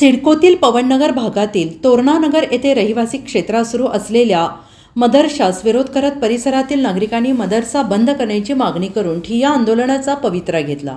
सिडकोतील पवननगर भागातील तोरणानगर येथे रहिवासी क्षेत्रात सुरू असलेल्या मदरशास विरोध करत परिसरातील नागरिकांनी मदरसा बंद करण्याची मागणी करून ठिय्या आंदोलनाचा पवित्रा घेतला.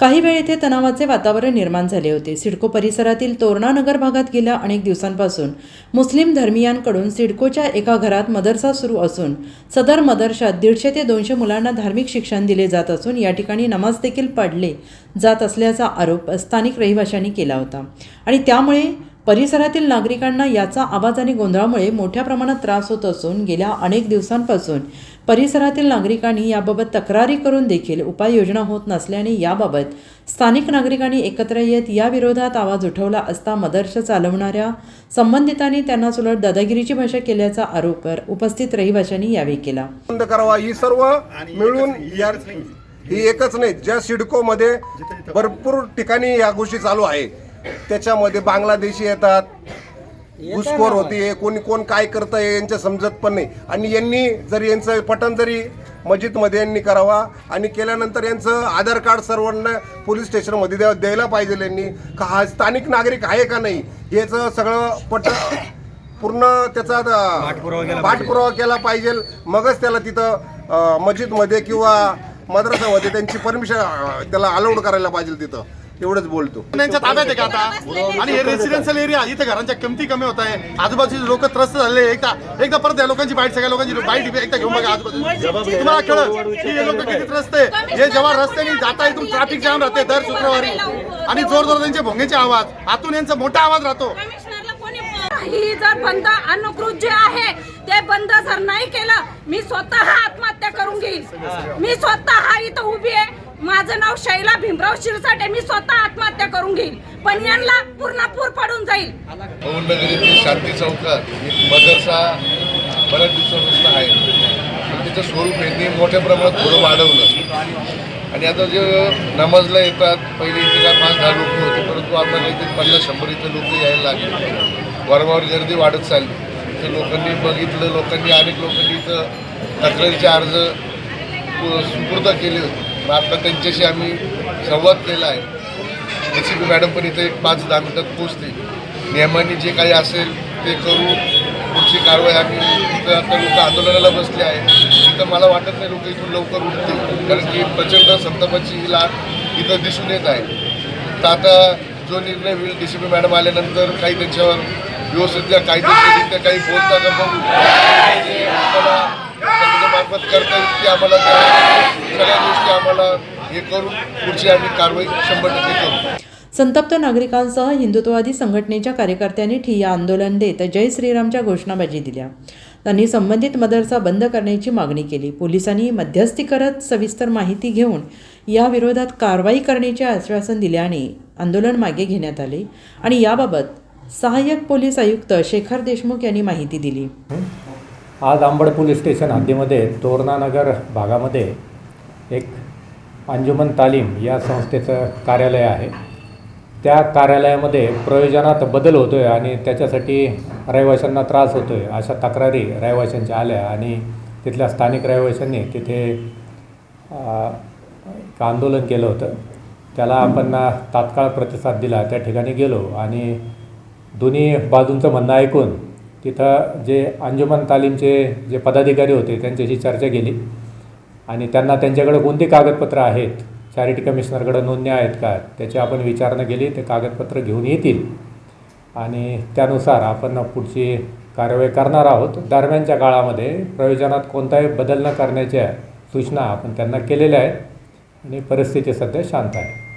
काही वेळ येथे तणावाचे वातावरण निर्माण झाले होते. सिडको परिसरातील तोरणानगर भागात गेल्या अनेक दिवसांपासून मुस्लिम धर्मियांकडून सिडकोच्या एका घरात मदरसा सुरू असून सदर मदरशात दीडशे ते दोनशे मुलांना धार्मिक शिक्षण दिले जात असून या ठिकाणी नमाज देखील पडले जात असल्याचा आरोप स्थानिक रहिवाशांनी केला होता. आणि त्यामुळे परिसरातील नागरिकांना याचा आवाज आणि गोंधळामुळे मोठ्या प्रमाणात त्रास होत असून गेल्या अनेक दिवसांपासून परिसरातील नागरिकांनी याबाबत तक्रारी करून देखील उपाययोजना होत नसल्याने याबाबत स्थानिक नागरिकांनी एकत्र येत या विरोधात आवाज उठवला असता मदरसा चालवणाऱ्या संबंधितांनी त्यांना सुलट दादागिरीची भाषा केल्याचा आरोप उपस्थित रहिवाशांनी यावेळी केला. बंद करावा ही सर्व मिळून ही एकच नाही. ज्या सिडकोमध्ये भरपूर ठिकाणी या गोष्टी चालू आहे. त्याच्यामध्ये बांगलादेशी येतात. घुसखोर होती कोणी कोण काय करतंय यांचं समजत पण नाही. आणि यांनी जर यांचं पठण जरी मस्जिदमध्ये यांनी करावा आणि केल्यानंतर यांचं आधार कार्ड सर्वांना पोलीस स्टेशनमध्ये द्या द्यायला पाहिजे यांनी का हा स्थानिक नागरिक आहे का नाही याचं सगळं पट पूर्ण त्याचा पाठपुरावा केला पाहिजे. मगच त्याला तिथं मस्जिदमध्ये किंवा मद्रसामध्ये त्यांची परमिशन त्याला अलाउड करायला पाहिजे तिथं. एवढंच बोलतो. त्यांच्या ताब्यात आहे का आता? आणि हे रेसिडेन्शियल एरिया इथे घरांच्या किमती कमी होत आहे. आजूबाजूचे लोक त्रस्त झाले. एकदा एकदा परत या लोकांची बाईट सगळ्या लोकांची बाईट एकदा घेऊन बघा आजूबाजू तुम्हाला कळत की हे लोक किती त्रस्त आहे? हे जेव्हा रस्त्याने जाता इथून ट्रॅफिक जाम राहते दर शुक्रवारी. आणि जोर जोर त्यांचे भोंगेचे आवाज. आतून यांचा मोठा आवाज राहतो. कमिशनरला कोणी ही जर बंद अनुकृत जे आहे ते बंद जर नाही केलं मी स्वतः आत्महत्या करून घेईल. मी स्वतः इथं उभी आहे. माझं नाव शैला भीमराव शिरसाटे. मी स्वतः आत्महत्या करून घेईल पण यांना पूर्ण पूर पडून जाईल. पवननगर शांती चौकात मदरसा बऱ्याच दिवसापासून आहे. पण त्याचं स्वरूप यांनी मोठ्या प्रमाणात थोडं वाढवलं. आणि आता जे नमाजला येतात पहिले इथे काय पाच दहा लोक होते परंतु आता काहीतरी पन्नास शंभर इथं लोक यायला लागले. वारंवार गर्दी वाढत चालली. तर लोकांनी बघितलं लोकांनी अनेक लोकांनी इथं तक्रारीचे अर्ज सुपूर्द केले होते. मग आता त्यांच्याशी आम्ही संवाद केला आहे. डी सी पी मॅडम पण इथे एक पाच दहा मिनटात पोचतील नियमाने जे काही असेल ते करू. पुढची कारवाई आम्ही इथं आता लोक आंदोलनाला बसले आहे तिथं मला वाटत नाही लोक इथून लवकर उठतील. कारण की प्रचंड संतापाची ही लाट इथं दिसून येत आहे. तर आता जो निर्णय होईल डी सी पी मॅडम आल्यानंतर काही त्यांच्यावर व्यवस्थित कायदेशीररित्या काही बोलता का बघू. मार्फत करता येईल ते आम्हाला सगळ्या गोष्टी आम्हाला हे करून पुढची आम्ही कारवाई शंभर टक्के करू. संतप्त नागरिकांसह हिंदुत्ववादी संघटनेच्या कार्यकर्त्यांनी ठिय्या आंदोलन देत जय श्रीरामच्या घोषणाबाजी दिल्या. त्यांनी संबंधित मदरसा बंद करण्याची मागणी केली. पोलिसांनी मध्यस्थी करत सविस्तर माहिती घेऊन या विरोधात कारवाई करण्याचे आश्वासन दिल्याने आंदोलन मागे घेण्यात आले. आणि याबाबत सहाय्यक पोलीस आयुक्त शेखर देशमुख यांनी माहिती दिली. आज आंबड पोलीस स्टेशन हद्दीमध्ये तोरणानगर भागामध्ये एक अंजुमन तालीम या संस्थेचं कार्यालय आहे. त्या कार्यालयामध्ये प्रयोजनात बदल होतो आहे आणि त्याच्यासाठी रहिवाशांना त्रास होतो आहे अशा तक्रारी रहिवाशांच्या आल्या आणि तिथल्या स्थानिक रहिवाशांनी तिथे एक आंदोलन केलं होतं. त्याला आपण तात्काळ प्रतिसाद दिला. त्या ठिकाणी गेलो आणि दोन्ही बाजूंचं म्हणणं ऐकून तिथं जे अंजुमन तालीमचे जे पदाधिकारी होते त्यांच्याशी चर्चा केली. आणि त्यांना त्यांच्याकडे कोणती कागदपत्रं आहेत? चॅरिटी कमिशनरकडे नोंदण्या आहेत का? त्याची आपण विचारणा केली ते कागदपत्र घेऊन येतील. आणि त्यानुसार आपण पुढची कारवाई करणार आहोत. दरम्यानच्या काळामध्ये प्रयोजनात कोणताही बदल न करण्याच्या सूचना आपण त्यांना केलेल्या आहेत. आणि परिस्थिती सध्या शांत आहे.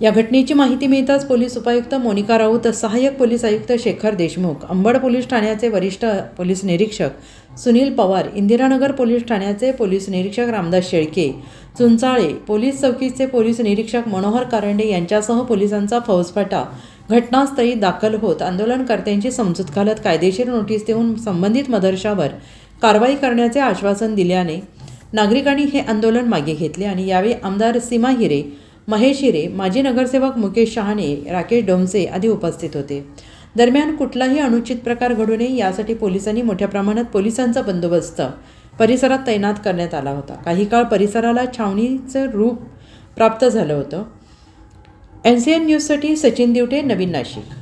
या घटनेची माहिती मिळताच पोलीस उपायुक्त मोनिका राऊत सहाय्यक पोलीस आयुक्त शेखर देशमुख अंबड पोलीस ठाण्याचे वरिष्ठ पोलीस निरीक्षक सुनील पवार इंदिरानगर पोलीस ठाण्याचे पोलीस निरीक्षक रामदास शेळके चुंचाळे पोलीस चौकीचे पोलीस निरीक्षक मनोहर कारंडे यांच्यासह पोलिसांचा फौजफाटा घटनास्थळी दाखल होत आंदोलनकर्त्यांची समजूत घालत कायदेशीर नोटीस देऊन संबंधित मदरशावर कारवाई करण्याचे आश्वासन दिल्याने नागरिकांनी हे आंदोलन मागे घेतले आणि यावेळी आमदार सीमा हिरे महेश हिरे माजी नगरसेवक मुकेश शहाणे राकेश डोमसे आदी उपस्थित होते. दरम्यान कुठलाही अनुचित प्रकार घडू नये यासाठी पोलिसांनी मोठ्या प्रमाणात पोलिसांचा बंदोबस्त परिसरात तैनात करण्यात आला होता. काही काळ परिसराला छावणीचं रूप प्राप्त झालं होतं. एन सी एन न्यूजसाठी सचिन दिवटे नवीन नाशिक.